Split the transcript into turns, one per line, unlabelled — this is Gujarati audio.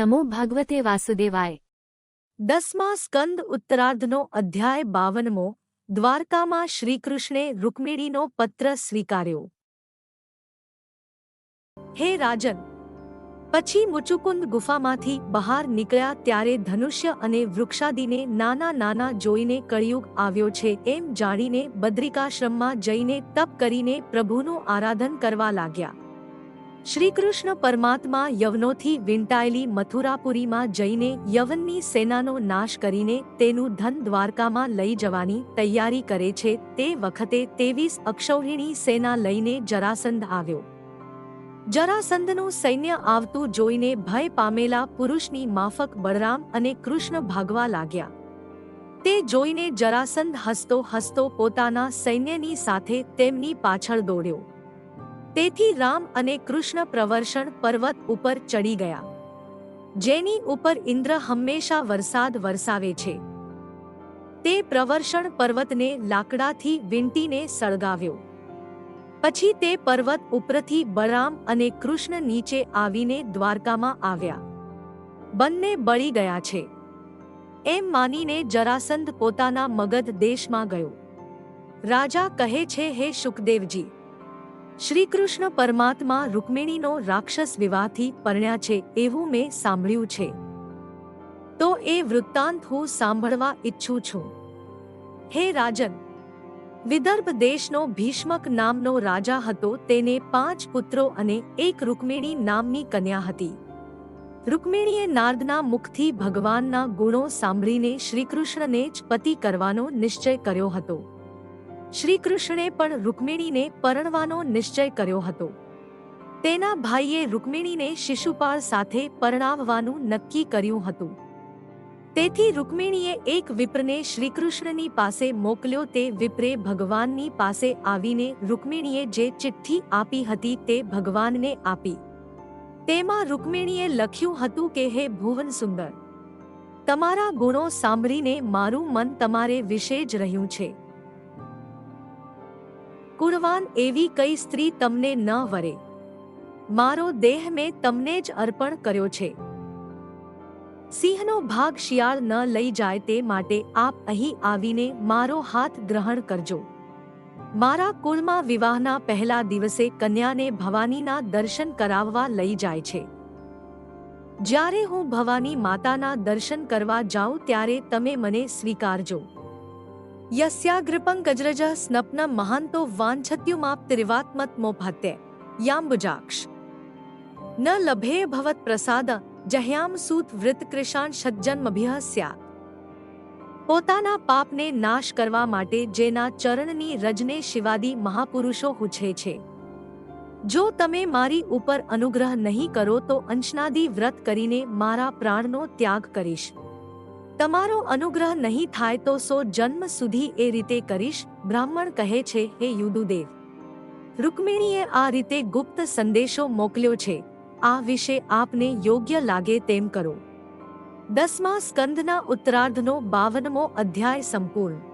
નમો ભગવતે વાસુદેવાય
દસમા સ્કંદ ઉત્તરાર્ધનો અધ્યાય બાવનમો દ્વારકામાં શ્રીકૃષ્ણે રૂકમિણીનો પત્ર સ્વીકાર્યો હે રાજન પછી મુચુકુંદ ગુફામાંથી બહાર નીકળ્યા ત્યારે ધનુષ્ય અને વૃક્ષાદિને નાના નાના જોઈને કળિયુગ આવ્યો છે એમ જાણીને બદ્રિકાશ્રમમાં જઈને તપ કરીને પ્રભુનું આરાધન કરવા લાગ્યા શ્રીકૃષ્ણ પરમાત્મા યવનોથી વીંટાયેલી મથુરાપુરીમાં જઈને યવનની સેનાનો નાશ કરીને તેનું ધન દ્વારકામાં લઈ જવાની તૈયારી કરે છે, તે વખતે તેવીસ અક્ષૌહિણી સેના લઈને જરાસંધ આવ્યો. જરાસંધનું સૈન્ય આવતું જોઈને ભય પામેલા પુરુષની માફક બળરામ અને કૃષ્ણ ભાગવા લાગ્યા. તે જોઈને જરાસંધ હસતો હસતો પોતાના સૈન્યની સાથે તેમની પાછળ દોડ્યો. તેથી રામ અને કૃષ્ણ પ્રવર્ષણ પર્વત ઉપર ચડી ગયા. જેની ઉપર ઇન્દ્ર હંમેશા વરસાદ વરસાવે છે. તે પ્રવર્ષણ પર્વતને લાકડાથી વીંટીને સળગાવ્યો. પછી તે પર્વત ઉપરથી બળરામ અને કૃષ્ણ નીચે આવીને દ્વારકામાં આવ્યા. બંને બળી ગયા છે. એમ માનીને જરાસંધ પોતાના મગધ દેશમાં ગયો. રાજા કહે છે, હે શુકદેવજી શ્રીકૃષ્ણ પરમાત્મા રૂકમિણીનો રાક્ષસ વિવાહથી પરણ્યા છે એવું મેં સાંભળ્યું છે. તો એ વૃત્તાંત હું સાંભળવા ઈચ્છું છું. હે રાજન, વિદર્ભ દેશનો ભીષ્મક નામનો રાજા હતો તેને પાંચ પુત્રો અને એક રૂકમિણી નામની કન્યા હતી. રૂકમિણીએ નારદના મુખથી ભગવાનના ગુણો સાંભળીને શ્રીકૃષ્ણને જ પતિ કરવાનો નિશ્ચય કર્યો હતો. શ્રીકૃષ્ણે પણ રૂકમિણીને પરણવાનો નિશ્ચય કર્યો હતો. તેના ભાઈએ રૂકમિણીને શિશુપાળ સાથે પરણાવવાનું નક્કી કર્યું હતું. તેથી રૂકમિણીએ એક વિપ્રને શ્રીકૃષ્ણની પાસે મોકલ્યો તે વિપ્રે ભગવાનની પાસે આવીને રૂકમિણીએ જે ચિઠ્ઠી આપી હતી તે ભગવાનને આપી. તેમાં રૂકમિણીએ લખ્યું હતું કે, હે ભુવન સુંદર તમારા ગુણો સાંભળીને મારું મન તમારે વિશે જ રહ્યું છે. કુળવાન એવી કઈ સ્ત્રી તમને ન વરે. મારો દેહ મેં તમને જ અર્પણ કર્યો છે. સિંહનો ભાગ શિયાળ ન લઈ જાય તે માટે આપ અહીં આવીને મારો હાથ ગ્રહણ કરજો. મારા કુળમાં વિવાહના પહેલા દિવસે કન્યાને ભવાનીના દર્શન કરાવવા લઈ જાય છે. જ્યારે હું ભવાની માતાના દર્શન કરવા જાઉં ત્યારે તમે મને સ્વીકારજો. યસ્યાગ્રપંકજ્રજ સ્નપ્ન મહાંતો વાંછત્યુમાપ્તિરિવાત્મત્મોભાત્ય યામ્બુજાક્ષ ન લભે ભવત પ્રસાદ જહ્યામ સૂત વૃતકૃષાણ સજ્જન્મભ્ય સ્યાત પોતાના પાપને નાશ કરવા માટે જેના ચરણની રજને શિવાદી મહાપુરુષો પૂછે છે જો તમે મારી ઉપર અનુગ્રહ નહીં કરો તો અંશનાદી વ્રત કરીને મારા પ્રાણનો ત્યાગ કરીશ તમારો અનુગ્રહ નહીં થાય તો સો જન્મ સુધી એ રીતે કરીશ, બ્રાહ્મણ કહે છે, હે યુદુદેવ, રૂકમિણીએ આ રીતે ગુપ્ત સંદેશો મોકલ્યો છે. આ વિશે આપને યોગ્ય લાગે તેમ કરો. દસમા સ્કંદના ઉત્તરાર્ધનો બાવનમો અધ્યાય સંપૂર્ણ.